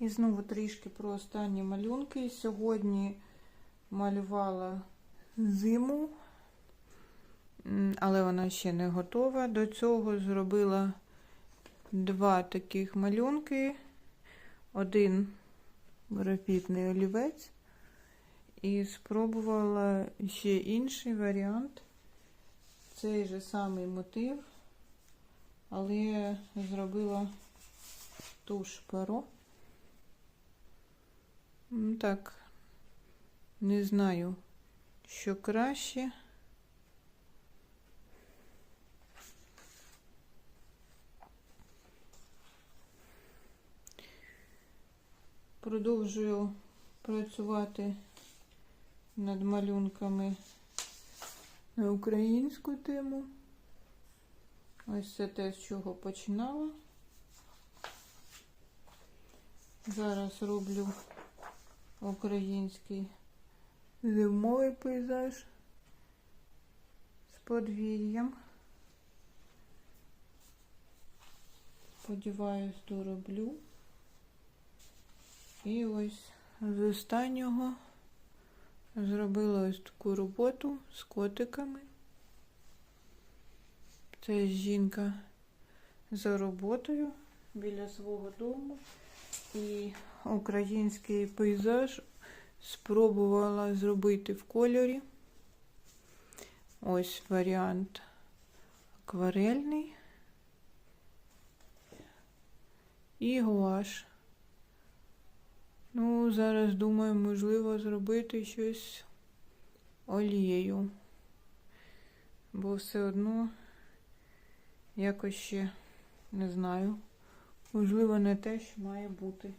І знову трішки про останні малюнки. Сьогодні малювала зиму, але вона ще не готова. До цього зробила два таких малюнки. Один графітний олівець. І спробувала ще інший варіант. Цей же самий мотив, але зробила туш перо. Ну, Так, не знаю, що краще. Продовжую працювати над малюнками на українську тему. Ось це те, з чого починала. Зараз роблю український зимовий пейзаж з подвір'ям. Сподіваюсь, дороблю. І ось з останнього зробила ось таку роботу з котиками. Це жінка за роботою біля свого дому. І український пейзаж спробувала зробити в кольорі. Ось варіант акварельний і гуаш. Ну, зараз думаю, можливо, зробити щось олією. Бо все одно якось ще не знаю. Можливо, не те, що має бути.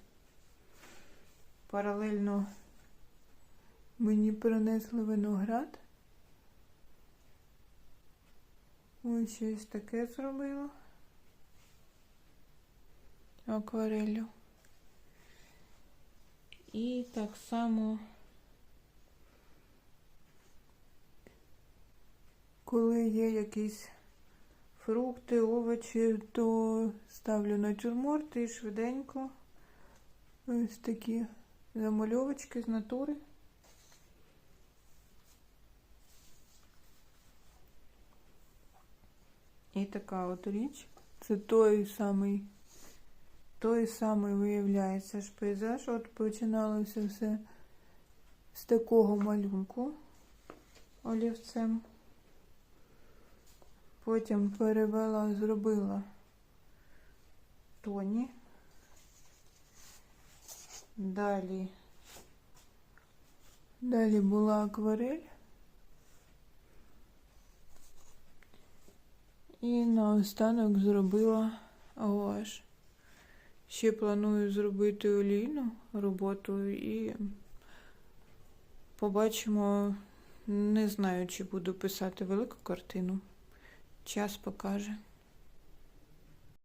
Паралельно мені принесли виноград. Ось щось таке зробила. Акварелью. І так само, коли є якісь фрукти, овочі, то ставлю натюрморт і швиденько ось такі замальовочки з натури. І така от річ. Це той самий, той самий виявляється ж пейзаж. От починалося все з такого малюнку олівцем. Потім перевела, зробила тоні. Далі, далі була акварель. І наостанок зробила гуаш. Ще планую зробити олійну роботу і побачимо, не знаю, чи буду писати велику картину. Час покаже.